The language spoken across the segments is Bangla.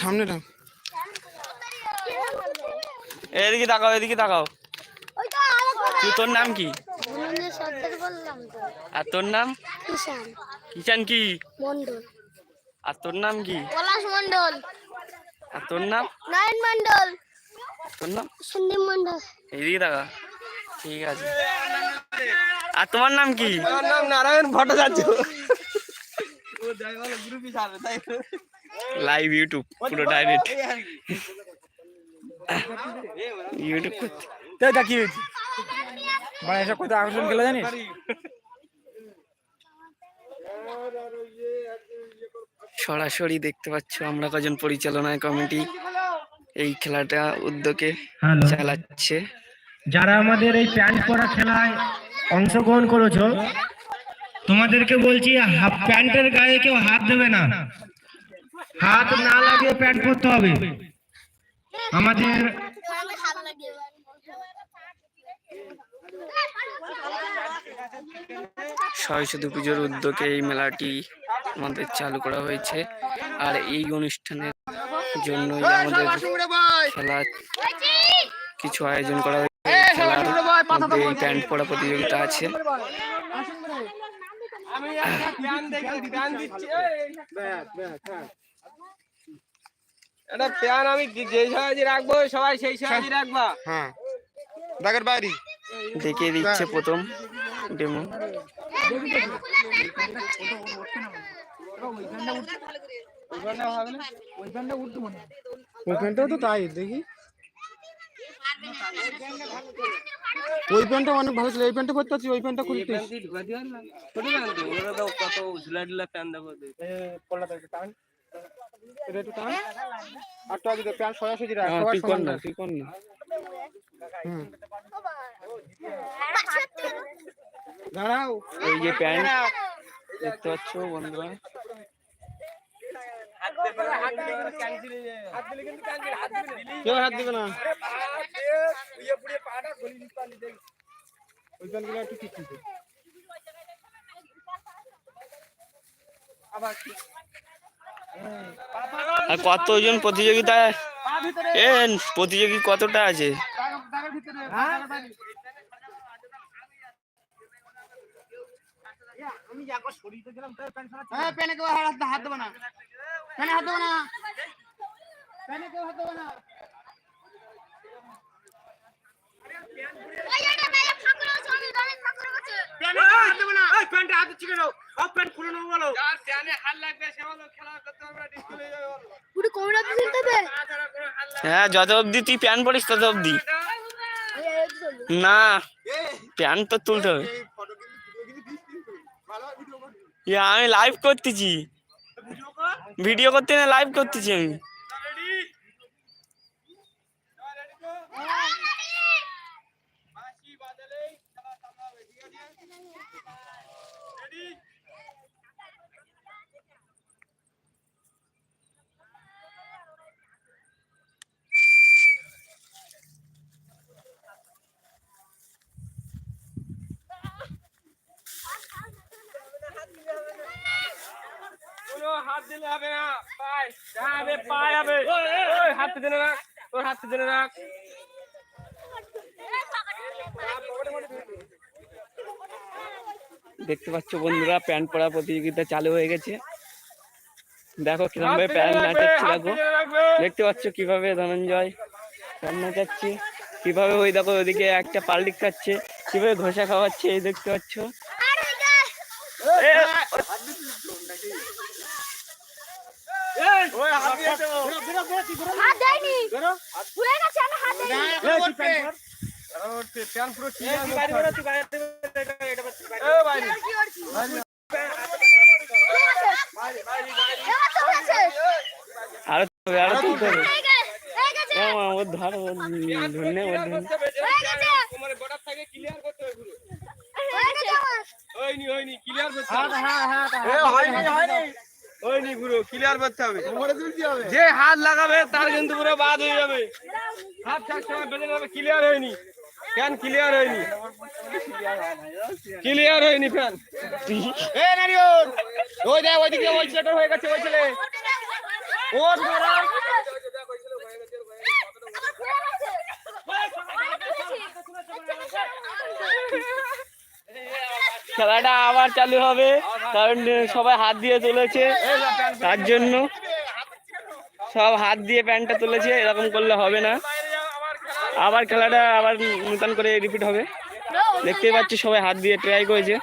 সামনেটা এদিকে তাকাও এদিকে তাকাও। তুই তোর নাম কি? সর্দার বললাম তো। আর তোর নাম? কিষান কি? মন্ডল। আর তোর নাম কি? পলাশ মন্ডল। আর তোর নাম? নয়ন মন্ডল। তোর নাম? সন্দীপ মন্ডল। এদিকে তাকা ঠিক আছে। আর তোমার নাম কি? আমার নাম নারায়ণ ভট্টাচার্য। লাইভ ইউটিউব পুরো ডাইরেক্ট ইউটিউব করতে তাই হয়েছে? মানে এসব কোথায় আকর্ষণ গেলে জানিস? সরাসরি দেখতে পাচ্ছ আমরা কজন পরিচালনায় কমিটি। এই খেলাটা উদ্যোগে চালাচ্ছে। যারা আমাদের এই প্যান্ট পরা খেলায় অংশগ্রহণ করেছ তোমাদেরকে বলছি হাফ প্যান্টের গায়ে কেউ হাত দেবে না। হাত না লাগিয়ে প্যান্ট পরতে হবে। আমাদের সরস্বতী পুজোর উদ্যোগে এই মেলাটি আমাদের চালু করা হয়েছে। আর এই অনুষ্ঠানের জন্য আমাদের খেলা কিছু আয়োজন করা হয়েছে। খেলার মধ্যে প্যান্ট পরা প্রতিযোগিতা আছে। আমি একটা প্যান দেখি প্যান দিচ্ছি এটা প্যান আমি যে সাহায্যে রাখব সবাই সেই সাহায্যে রাখবা। হ্যাঁ। ব্যাগের বাইরে। দেখিয়ে দিচ্ছে প্রথম ডেমো। ওইখানটাও তো তাই দেখি। ওই প্যান্টটা অনেক ভালো ছিল এই প্যান্টটা পরতে পারছি ওই প্যান্টটা খুলতে। কত ঝুলা ঝুলা প্যান দেবো এটা একটু টান। আর তো আগে প্যান্ট সোজাসুজি রাখ সবার সমান না রাখ। না। দাঁড়াও। এই যে প্যান্ট দেখতে পাচ্ছ বন্ধুরা? হাত দিবে না। ওই প্যান্টগুলো একটু ঠিক ঠিক আর কতজন প্রতিযোগিতায়? এ প্রতিযোগী কতটা আছে? হ্যাঁ? প্যানে কেউ হাত হাত দেবে না। প্যানে হাত দেবে না। প্যানে কেউ হাত দেবে না। হ্যাঁ যত অবধি তুই প্যান পরিস তত অবধি। না প্যান তো তুলতে হবে। ইয়ে, আমি লাইভ করতেছি। ভিডিও করতে না লাইভ করতেছি আমি বাঁশি বাজালেই খেলা চালু হবে ঠিক আছে রেডি কোনো হাত দিলে হবে না। পায় হবে পায় হবে। ওই হাত দিলে রাখ তোর হাত দিলে রাখ দেখতে পাচ্ছ বন্ধুরা প্যান্ট পরা প্রতিযোগিতা চালু হয়ে গেছে। দেখো কীরকম ভাবে প্যান্ট নাচাচ্ছে দেখো। দেখতে পাচ্ছ কীভাবে ধনঞ্জয় প্যান্ট নাচাচ্ছে কীভাবে ওই দেখো ওইদিকে একটা পাল্টিক খাচ্ছে কীভাবে ঘষা খাওয়াচ্ছে এই দেখতে পাচ্ছ এ, হাত দেয়নি। পুরে গেছে আমি হাত দেয়নি। প্যান পুরো। ক্লিয়ার আরও আরও তুলতে হবে হয়ে হয়ে ওর ধর ওর ওর হয়ে বর্ডার থাকে ক্লিয়ার করতে হবে পুরো। হয়ে গেছে আমার। হয়নি হয়নি ক্লিয়ার করতে হবে। এ হয়নি হয়নি হয়নি। পুরো ক্লিয়ার করতে হবে। যে হাত লাগাবে তার কিন্তু পুরো বাদ হয়ে যাবে। হাত চার সময় বেঁধে যাবে ক্লিয়ার হয়নি। ফ্যান ক্লিয়ার হয়নি। ক্লিয়ার হয়নি ফ্যান। এ নারিয়র ওই দেখ হয়ে গেছে ওই ছেলে। খেলাটা আবার চালু হবে। কারণ সবাই হাত দিয়ে তুলেছে। তার জন্য সব হাত দিয়ে প্যান্টটা তুলেছে, এরকম করলে হবে না। আবার খেলাটা আবার নূতন করে রিপিট হবে। দেখতেই পাচ্ছি সবাই হাত দিয়ে ট্রাই করেছে।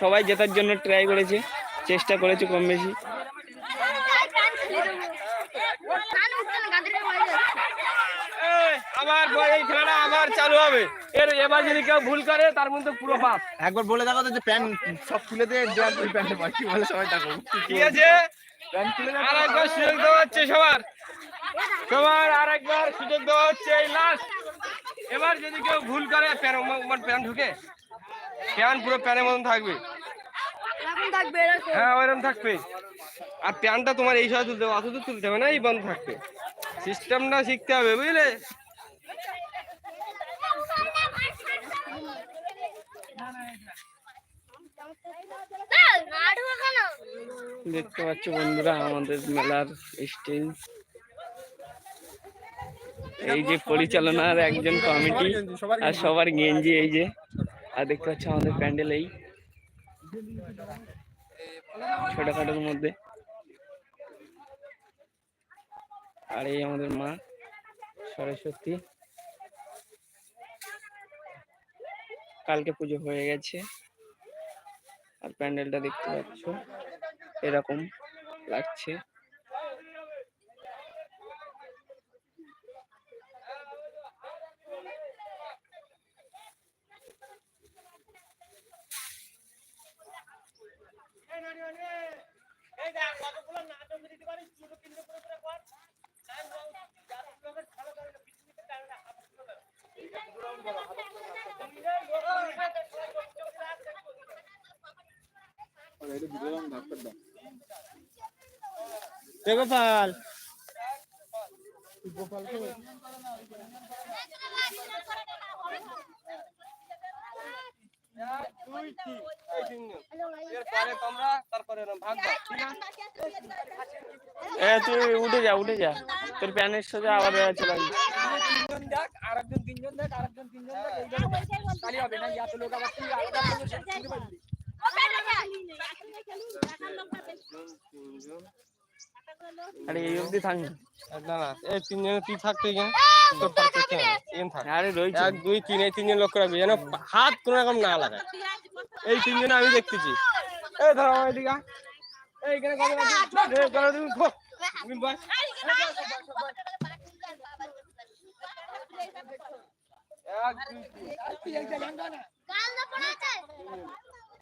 সবাই জেতার জন্য ট্রাই করেছে, চেষ্টা করেছে কম বেশি। আবার এই খেলাটা আবার চালু হবে। এর এবার যদি কেউ ভুল করে তার মধ্যে পুরো পাপ। একবার বলে দেখো যে প্যান্ট সব খুলে দিয়ে প্যান্টে পাচ্ছি বলে সবাই দেখো। ঠিক আছে? প্যান্ট খুলে আর একবার সুযোগ দেওয়া হচ্ছে সবার। সবার আর একবার সুযোগ দেওয়া হচ্ছে এই লাস্ট এবার যদি কেউ ভুল করে প্যান প্যান ঢুকে প্যান পুরো প্যানের মতন থাকবে। হ্যাঁ ওইরকম থাকবে। আর প্যানটা তোমার এই সময় তুলতে হবে অত দূর তুলতে হবে না এই বন্ধ থাকবে। সিস্টেমটা শিখতে হবে বুঝলে? দেখতে পাচ্ছ বন্ধুরা, আমাদের মেলার স্টেজ। এই যে পরিচালনার একজন কমিটি, আর সবার গেঞ্জি এই যে। আর দেখতে পাচ্ছ আমাদের প্যান্ডেল এই ছোটখাটোর মধ্যে। আর এই আমাদের মা, সরস্বতী। কালকে পুজো হয়ে গেছে। আর প্যান্ডেলটা দেখতে পাচ্ছ। এরকম লাগছে। গোপাল এরপরে তোমরা তারপরে এরম ভাগ দাও, ঠিক আছে? এ তুই উঠে যা উঠে যা তোর প্যানের সাথে আবার চলে আসবি আরে এই অবধি থাক না না না এই তিনজনে তুই থাকতে তোর পার করতে থাক আরে এক দুই তিন এই তিনজন লক্ষ্য রাখবি যেন হাত কোনো রকম না লাগায় এই তিনজনে আমি দেখতেছি এই ধরো আমার এদিকে এই। তুমি বস। এক, দুই, তিন। এদিকে আয়।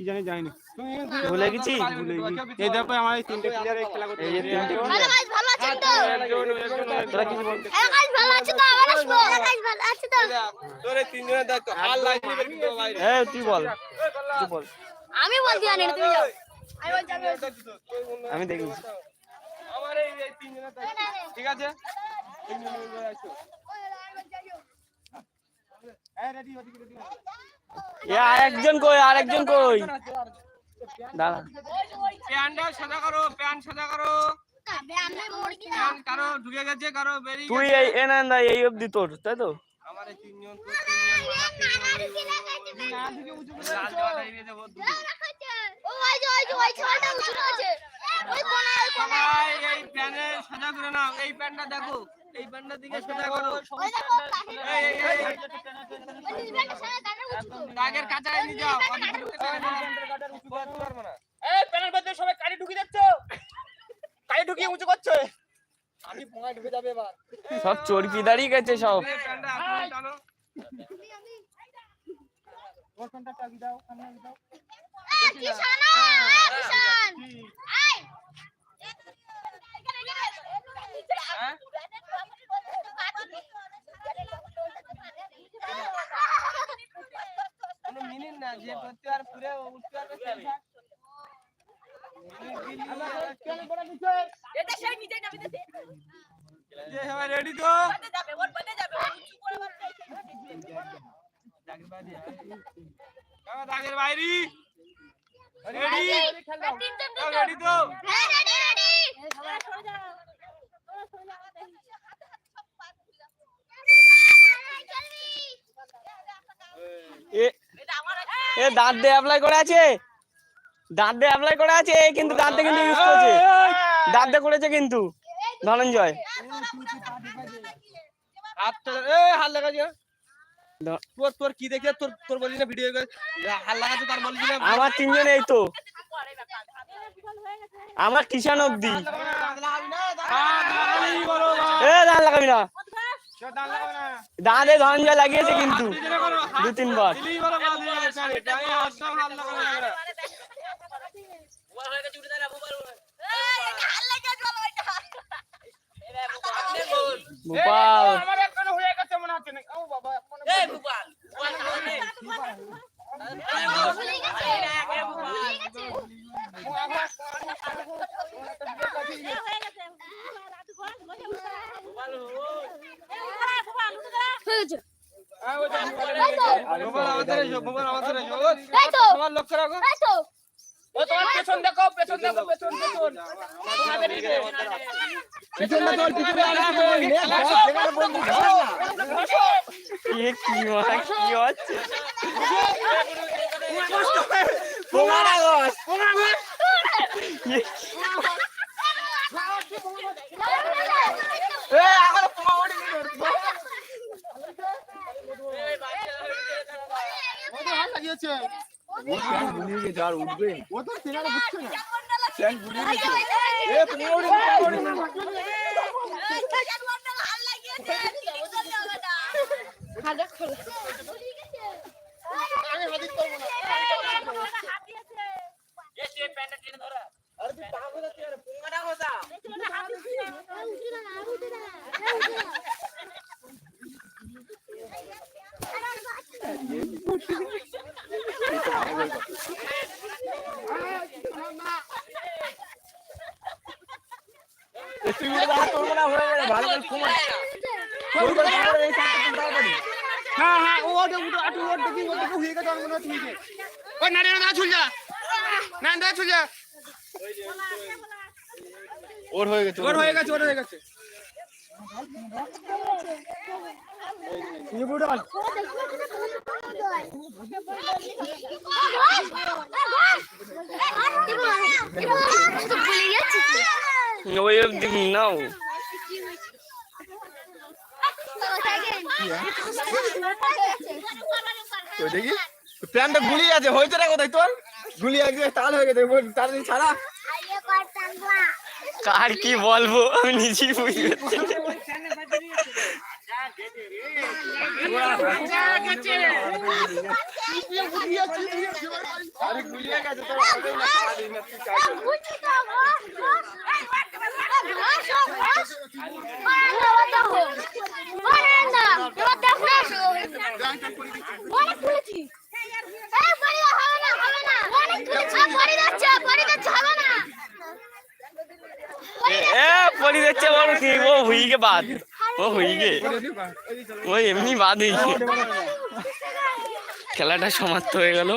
কি জানি যায়নি ভুলে গেছি? এই দেখো আমার এই তিনটে প্লেয়ার খেলা করতে এই যে তিনটে ভালো গাইস ভালো আছেন তো? তোরা কিছু বল হ্যাঁ গাইস ভালো আছে তো? আবার আসব। হ্যাঁ গাইস ভালো আছে তো? তোর এই আর বাইরে এ তুই বল। তুই বল। আমি বলতে জানি না তুমি যাও। আমি বলছি আমি বলছি। আমি দেখি আমার এই এই তিনজনের ঠিক আছে? তিনজনের দায়িত্ব এ আরেকজন কই আরেকজন কই দাঁড়া প্যান্টটা সাদা করো প্যান্ট সাদা করো তবে আমি মুরগি না প্যান্ট কারও ঢুকে গেছে কারও বেরিয়ে তুই এই এ না না এই অবধি তোর তাই তো আমার তিনজন তিনজন এই প্যান্টটা দেখো এই দিকে সাদা করো দাগের যাও। এই প্যানের মধ্যে সবাই কালি ঢুকিয়ে যাচ্ছ কালি ঢুকিয়ে উঁচু করছ? আমি পোঙায় ঢুকে যাবে এবার। সব চরকি দাঁড়িয়ে গেছে সব। দাও সামনে দাও এই কিষান এই কিষান এই হ্যাঁ? যে করতে আর পুরে উঠতে পারবে সেই থাক। এটা সেই নিজেই নামিয়ে দে যে সবাই রেডি তো। দাগের বাইরে। রেডি রেডি তো? হ্যাঁ রেডি রেডি সরে যা এ এটা আমার এ দাঁত দিয়ে অ্যাপ্লাই করে আছে। দাঁত দিয়ে অ্যাপ্লাই করে আছে কিন্তু দাঁত দিয়ে কিন্তু ইউজ করেছে। দাঁত দিয়ে করেছে কিন্তু। ধনঞ্জয়। এ হাত তোর তোর কি দেখে? তোর তোর বলি না ভিডিও হাত লাগাচ্ছে তার বলি না। আমার তিনজন এই তো। আমার কিষান অব্দি এ দাঁত লাগাবি না। কেউ ধনজা। লাগিয়েছে কিন্তু দু তিনবার দিলেই বলো বাদ হয়ে যাবে, sorry, তাই হাত সব হাত লাগাবে না এরা। গোপাল এই, আমার এখনও হয়ে গেছে মনে হচ্ছে না। ও বাবা, মনে এই গোপাল গোপাল খাওয়ানে ভুলে গেছে ভুলে গেছে হয়েছে হ্যাঁ, ওই যে মোবাইল আমাদের এসো, মোবাইল আমাদের এসো। এই তো। তোমার লক্ষ্য রাখো। এই তো ও, তোমার পেছন দেখো, পেছন দেখো, পেছন, পেছন। তোমাদের দিকে। পেছন দেখো, পিছনে আসো, আসো, আসো। এ কি মা কি হচ্ছে এ, এখন তোমার ওটি গিয়েছে আর উঠবে ও তো সেখানে বুঝছে না স্যাং গুলিয়ে গেছে এ তুমি ওরে আমি হাদিক করব না এ সে প্যান্টটা টেনে ধরা হ্যাঁ হ্যাঁ ওর দেখি ওর দেখি হয়ে গেছে মনে না না না ছুল ওর হয়ে গেছে ওর হয়ে গেছে ওর হয়ে গেছি ওই doing নাও দেখি। প্ল্যানটা গুলি আছে হয়েছে না কোথায় তোর? গুলিয়ে একদিন তাল হয়ে গেছে তাড়াতাড়ি ছাড়া। কার কি বলব? আমি নিজেই বুঝতে পড়ি যাচ্ছে বলো কি ও হুই বাদ। ও হইগে ও এমনি বাদ হয়ে খেলাটা সমাপ্ত হয়ে গেল।